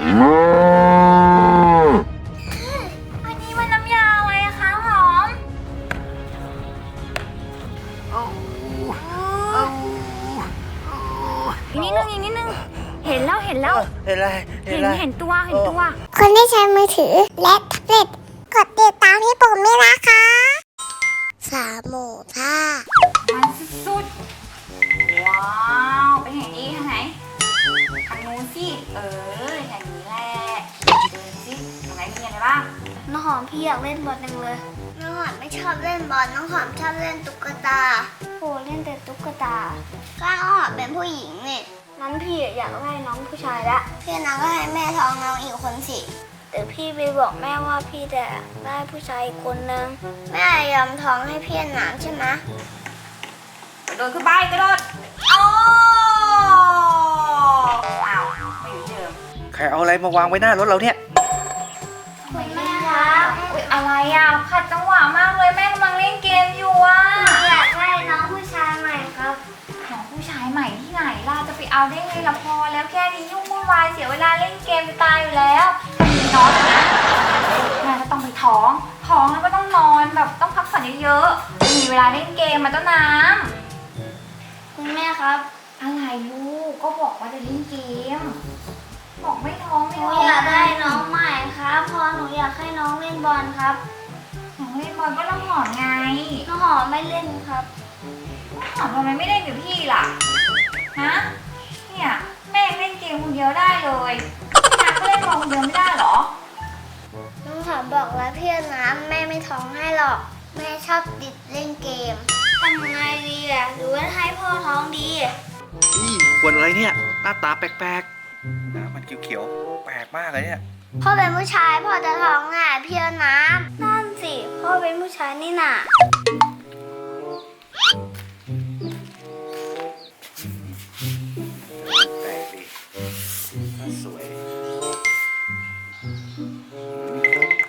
อันนี้มันน้ำยาอะไรอะคะหอม อีกนิดนึงอีกนิดนึง เห็นแล้วเห็นแล้ว เห็นอะไรเห็นอะไรเห็นตัวเห็นตัว คนที่ใช้มือถือและแท็บเล็ตกดติดตามพี่ปุ่มด้วยนะคะสามหมูท่ามันสุดๆว้าวไปไหนดีทางไหน ทางนู้นสิ เออทางนี้แหละเดินสิตรงไหนมีอะไรบ้าง น้องหอมพี่อยากเล่นบอลจังเลย น้องหอมไม่ชอบเล่นบอล น้องหอมชอบเล่นตุ๊กตาโหเล่นแต่ตุ๊กตา ก็น้องหอมเป็นผู้หญิงนี่นั้นพี่อยากได้น้องผู้ชายละ พี่น้องก็ให้แม่ท้องน้องอีกคนสิแต่พี่ไปบอกแม่ว่าพี่จะได้ผู้ชายอีกคนนึง แม่ยอมท้องให้พี่น้ำใช่ไหมกระโดดขึ้นไปกระโดดโอ้อ้ รเอาอะไรมาวางไว้หน้ารถเราเนี่ยคุณแม่ครับอุ๊ยอะไรอะขัดจังหวะมากเลยแม่กำลังเล่นเกมอยู่อะอยากได้น้องผู้ชายใหม่ครับน้องผู้ชายใหม่ที่ไหนล่ะจะไปเอาได้ไงละพอแล้วแค่นี้ยุ่งวุ่นวายเสียเวลาเล่นเกมจะตายอยู่แล้วถ้ามีน้องนะแม่ก็ต้องไปท้องท้องแล้วก็ต้องนอนแบบต้องพักผ่อนเยอะๆไม่มีเวลาเล่นเกมมาต้นน้คุณแม่ครับำอะไรลูกก็บอกว่าจะเล่นเกม บอกไม่ท้องหไม่นูท้องอยากได้น้องใหม่ครับเพอหนูอยากให้น้องเล่นบอลครับน้องเล่นบอลก็ต้องหอมไงน้องหอมไม่เล่นครับ หอมทำไมไม่เล่นกับพี่ล่ะ ฮะ เนี่ย แม่ยังเล่นเกมคนเดียวได้เลยพี่นักก็เล่นบอลคนเดียวไม่ได้เหรอ น้องหอมบอกว่าพี่น้ำแม่ไม่ท้องให้หรอก แม่ชอบติดเล่นเกมทำไงดีอะหรือว่าให้พ่อท้องดี อีขวดอะไรเนี่ย หน้าตาแปลกๆ น้ำมันเขียวๆแปลกมากเลยเนี่ย พ่อเป็นผู้ชายพ่อจะท้องอะพี่น้ำนั่นสิพ่อเป็นผู้ชายนี่น่ะ แปลกดีน่าสวย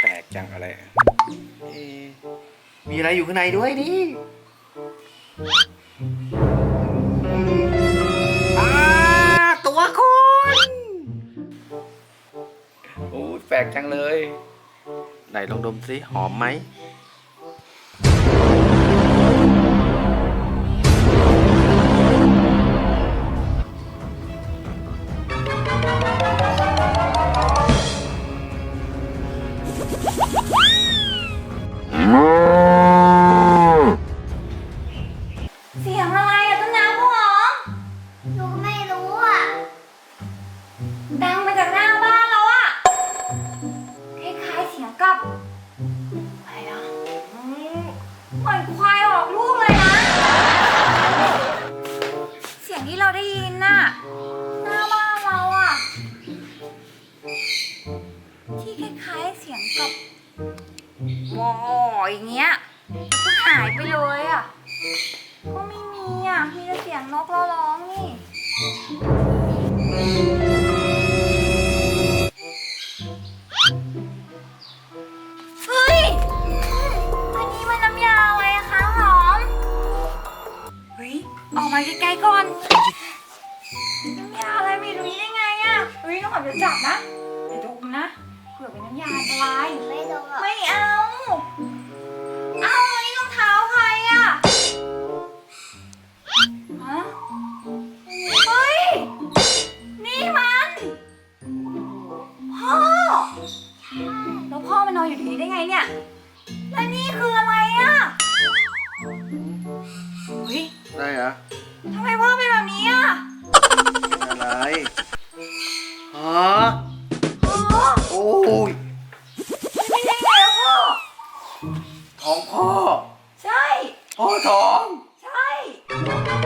แปลกจังอะไรอะเอ๊ะมีอะไรอยู่ข้างในด้วยดิ ปลกจังเลย ไหนลองดมสิหอมไหมเได้ยินน่ะหน้าบ้านเราอะที่คล้ายๆเสียงกับวออย่างเงี้ยก็หายไปเลยอะก็ไม่มีอะมีแต่เสียงนกเราร้องนี่ น้องหอมจะจับนะอย่าดมนะเผื่อเป็นน้ำยาอันตราย ไม่รู้อะไม่เอา เอาอันนี้รองเท้าใครอะฮะ เฮ้ย นี่มันพ่อ แล้วพ่อมันนอนอยู่ตรงนี้ได้ไงเนี่ย และนี่คืออะไรอะเฮ้ยได้เหรอทำไมพ่อเป็นแบบนี้อะ อะไร อท้องใช่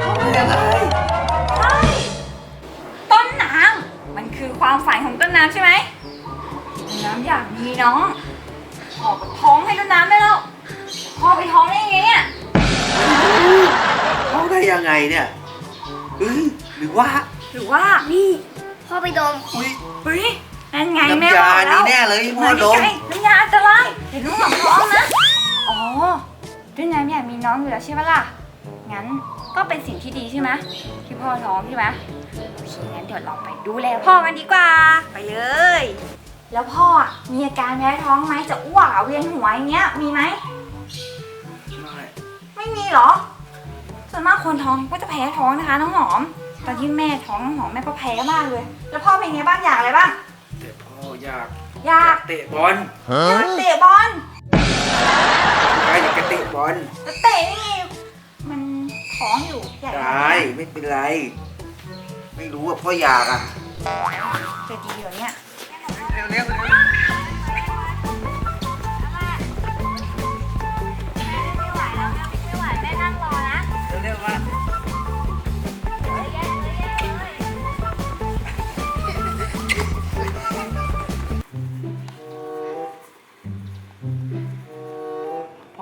พ่อเป็นอะไรใช่ต้นน้ำมันคือความฝันของต้นน้ำใช่ไหมต้นน้ำอยากมีน้องพ่อก็ท้องให้ต้นน้ำได้แล้วพ่อไปท้องได้ยังไงเนี่ยท้องได้ยังไงเนี่ยเฮ้ยหรือว่าหรือว่านี่พ่อไปดมอุ้ยเฮ้ยนั่นไงแม่น้ำบยาอกแล้วนี่แน่เลยพ่อดมไใช่น้ำยาอันตรายเดี๋ยวลูกหลับท้องนะอ๋อ ด้วยน้ำอยากมีน้องอยู่แล้วใช่ไหมล่ะ งั้นก็เป็นสิ่งที่ดีใช่ไหมที่พ่อท้องใช่ไหมโอเคงั้นเดี๋ยวเราไปดูแลพ่อกันดีกว่า ไปเลย แล้วพ่ออะมีอาการแพ้ท้องไหมจะอ้วกอะเวียนหัวอย่างเงี้ยมีไหม ไม่ไม่มีเหรอ ส่วนมากคนท้องก็จะแพ้ท้องนะคะ น้องหอม ตอนที่แม่ท้องน้องหอมแม่ก็แพ้มากเลย แล้วพ่อเป็นไงบ้างอยากอะไรบ้าง แต่พ่ออยากอยากเตะบอลอยากเตะบอล ใช่อยากจะเตะบอลแต่เตะนี่ไงมันท้องอยู่อยากได้ไม่เป็นไร ไม่รู้ว่าพ่ออยากอะ จะดีเหรอเนี่ย เร็วเร็วเร็ว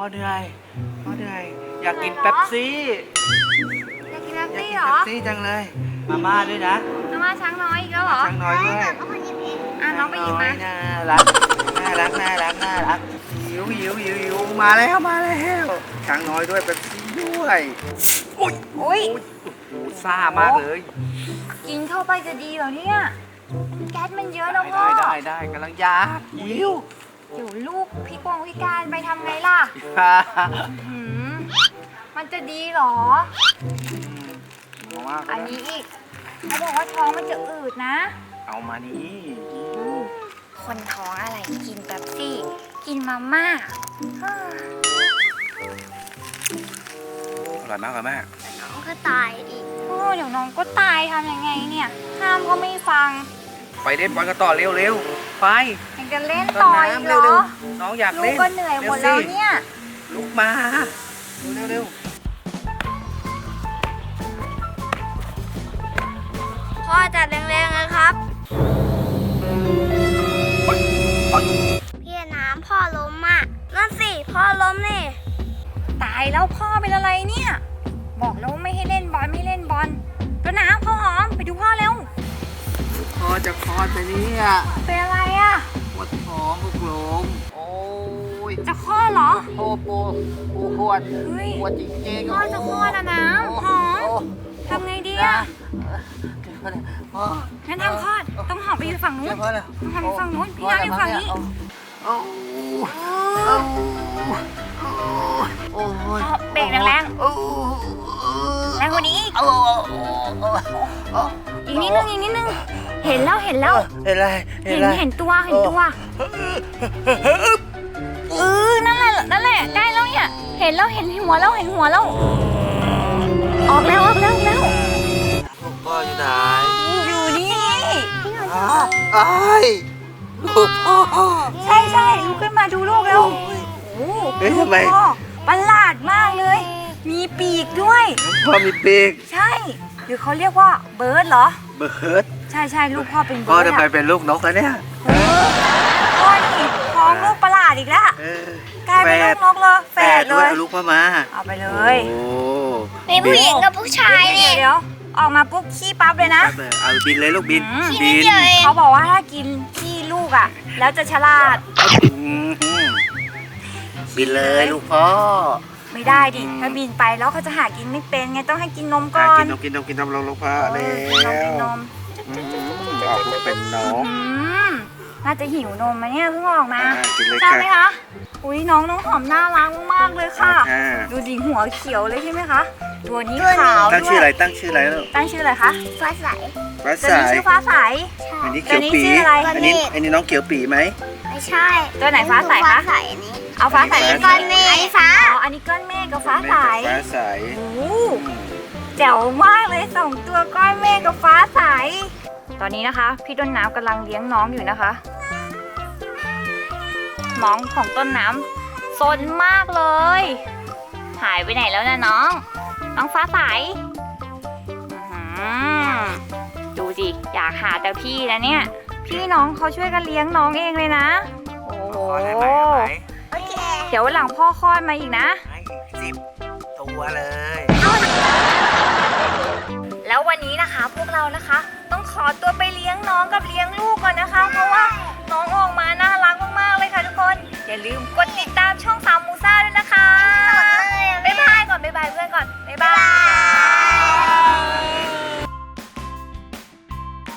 อเหนื่อยพ่อเหนื่อย อยากกินเป๊ปซี่อยากกินแล็กอยากซี่กินเหรอเป๊ปซี่จังเลย มาม่าด้วยนะน้ำมาช้างน้อยอีกแล้วเหรอช้างน้อยด้วย เอาคนหยิบเองอะน้องไปหยิบมา น่ารัก น่ารัก น่ารัก น่ารักหิวหิวหิวหิวมาแล้วมาแล้วช้างน้อยด้วยเป๊ปซี่ด้วยอุ้ยอุ้ยโอ้โหซ่ามากเลย กินเข้าไปจะดีเหรอเนี่ย แก๊สมันเยอะนะพ่อได้ได้ได้กำลังอยากหิว เดี๋ยวลูกพี่กวางพิการไปทำไงล่ะหืมมันจะดีเหรอมากอันนี้อีกเขาบอกว่าท้องมันจะอืดนะ เอามานี่คนท้องอะไรกินแป๊บซี่ กินมาม่าฮ่าอร่อยมากเลยแม่น้องก็ตายอีก โอ้เดี๋ยวน้องก็ตายทำยังไงเนี่ย ห้ามก็ไม่ฟัง ไปเล่นบอลกันต่อเร็วเร็ว ไปยังจะเล่นต้ต่นออีกน้ำเหรเร็วเร็วอน้องอยากลูเล่กนก็เหนื่อยหมดแล้วเนี่ยลุกมาเร็วเร็วพ่อจัดแรงๆนะครับพี่น้ำพ่อล้มอะนั่นสิพ่อล้มนี่ตายแล้วพ่อเป็นอะไรเนี่ย บอกแล้วไม่ให้เล่นบอลไม่ให้เล่น อจะคลอดไปเนี่ยเป็นอะไรอะปวดท้องปวดลมโอ้ยจะคลอดเหรอ โอ้ปวดปวดเฮ้ย ปวดจริงๆพ่อจะคลอดอะน้ำหอมทำไงดีอะพ่องั้นทำคลอด ต้องหอมไปอยู่ฝั่งนู้นพ่อเลยต้องหอมไปฝั่งนู้น พี่น้ำอยู่ฝั่งนี้ โอ้โอ้ยพ่อเบรกแรงโอ้ๆแรงกว่านี้อีกโอ้อีกนิดนึงอีกนิดนึง เห็นแล้วเห็นแล้วเห็นอะไรเห็เห็นนอะไรเห็นตัวเห็นตัวเออนั่นแหละนั่นแหละใกล้แล้วเนี่ยเห็นแล้วเห็นหัวแล้วเห็นหัวแล้วออกแล้วออกแล้วออกแล้วพ่ออยู่ไหนอยู่นี่ไอ้ลูกพ่อใช่ใช่ลุกขึ้นมาดูลูกแล้วโอ้โหเฮ้ยทำไมพ่อประหลาดมากเลย มีปีกด้วยพ่อมีปีก ใช่หรือเขาเรียกว่าเบิร์ดเหรอ เบิร์ดใช่ใช่ลูกพ่อเป็นพ่อเบิร์ดทำไมอะเป็นลูกนกแล้วเนี่ยเออพ่อนี่ท้องลูกประหลาดอีกแล้วเออกลายเป็นลูกนกเลยแฝดเลด้วยยเอาลูกพ่อมาเอาไปเลยโอ้มีผู้หญิงกับผู้ชายเดี๋นี่ยวเดี๋ยวออกมาปุ๊บขี้ปั๊บเลยนะ แป๊บเลยเอาบินเลยลูกบินอืม บินเดียวเองเขาบอกว่าถ้ากินขี้ลูกอะ แล้วจะฉลาด อืมบินเลยลูกพ่อ ไม่ได้ดิถ้าบินไปแล้วเขาจะหากินไม่เป็นไงต้องให้กินนมก่อะอนกินนมกินนมกินนมลงลูกพ่อเอแล้อกินนมวกินนมอืมออกลูกเป็นน้องอืมน่าจะหิวนมมาเนี่ยเพิ่งออกมาอะกินเลยทราบค่ะ ไหมคะ อุ้ยน้องน้องหอมน่ารักมากเลยค่ะ อ่าดูดิหัวเขียวเลยใช่ไหมคะ ตัวนี้ขาวตั้งชื่ออะไรด้วยตั้งชื่ออะไรลูกตั้งชื่ออะไรคะฟ้าใส ฟ้าตัวใสนี้ชื่อฟ้าใส อันนี้เขียวตัวนี้ปีชื่ออะไร อันนี้อันนี้น้องเขียวปีไหม ไม่ใช่ตัวไหนฟ้าใสคะฟ้าใสอันนี้เอาฟ้าใสอันนี้ก้อนเมฆอันนี้ฟ้าอ๋ออันนี้ก้อนเมฆกับฟ้าใสฟ้าใสโอ้โหแจ๋วมากเลยสองตัวก้อนเมฆกับฟ้าใส ตอนนี้นะคะ พี่ต้นน้ำกำลังเลี้ยงน้องอยู่นะคะน้องของต้นน้ำซนมากเลย หายไปไหนแล้วนะน้อง น้องฟ้าใสอื้อหือดูสิอยากหาแต่พี่นะเนี่ย พี่น้องเขาช่วยกันเลี้ยงน้องเองเลยนะ โอ้โห ขอได้ไหมเอาไหมโอเคเดี๋ยววันหลังพ่อคลอดมาอีกนะ ให้สิบตัวเลย แล้ววันนี้นะคะ พวกเรานะคะ ต้องขอตัวไปเลี้ยงน้องกับเลี้ยงลูก